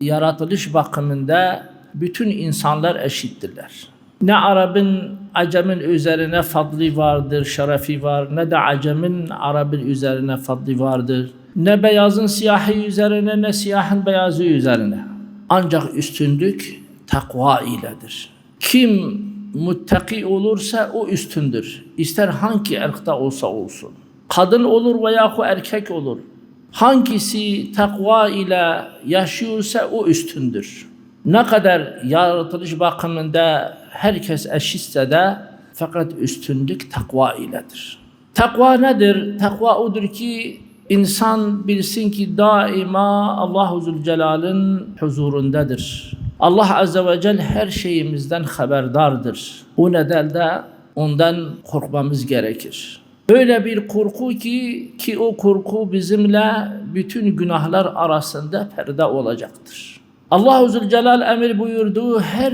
yaratılış bakımında bütün insanlar eşittirler. Ne Arap'ın Acem'in üzerine fadli vardır, şerefi var, ne de Acem'in Arap'ın üzerine fadli vardır. Ne beyazın siyahı üzerine, ne siyahın beyazı üzerine. Ancak üstünlük takva iledir. Kim muttaki olursa o üstündür. İster hangi ırkta olsa olsun. Kadın olur veya erkek olur. Hangisi takva ile yaşıyorsa o üstündür. Ne kadar yaratılış bakımında herkes eşitse de fakat üstünlük takva iledir. Takva nedir? Takva odur ki insan bilsin ki daima Allahu Zülcelal'in huzurundadır. Allah Azze ve Celle her şeyimizden haberdardır. O nedenle ondan korkmamız gerekir. Böyle bir korku ki ki o korku bizimle bütün günahlar arasında perde olacaktır. Allahu Zülcelal emir buyurduğu her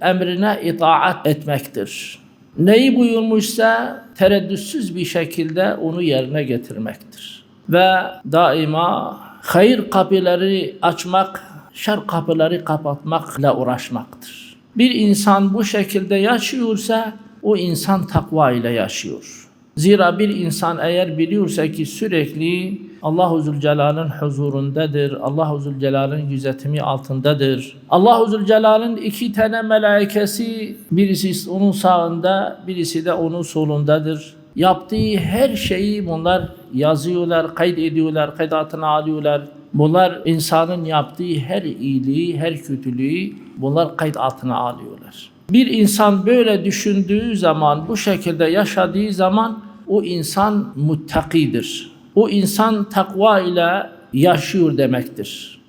emrine itaat etmektir. Neyi buyurmuşsa tereddütsüz bir şekilde onu yerine getirmektir. Ve daima hayır kapıları açmak, şer kapıları kapatmakla uğraşmaktır. Bir insan bu şekilde yaşıyorsa o insan takva ile yaşıyor. Zira bir insan eğer biliyorsa ki sürekli Allahu Zülcelal'in huzurundadır, Allahu Zülcelal'in gözetimi altındadır. Allahu Zülcelal'in iki tane melaikesi birisi onun sağında, birisi de onun solundadır. Yaptığı her şeyi bunlar yazıyorlar, kaydediyorlar, kaydatına alıyorlar. Bunlar insanın yaptığı her iyiliği, her kötülüğü bunlar kayıt altına alıyorlar. Bir insan böyle düşündüğü zaman, bu şekilde yaşadığı zaman o insan muttakidir. O insan takva ile yaşıyor demektir.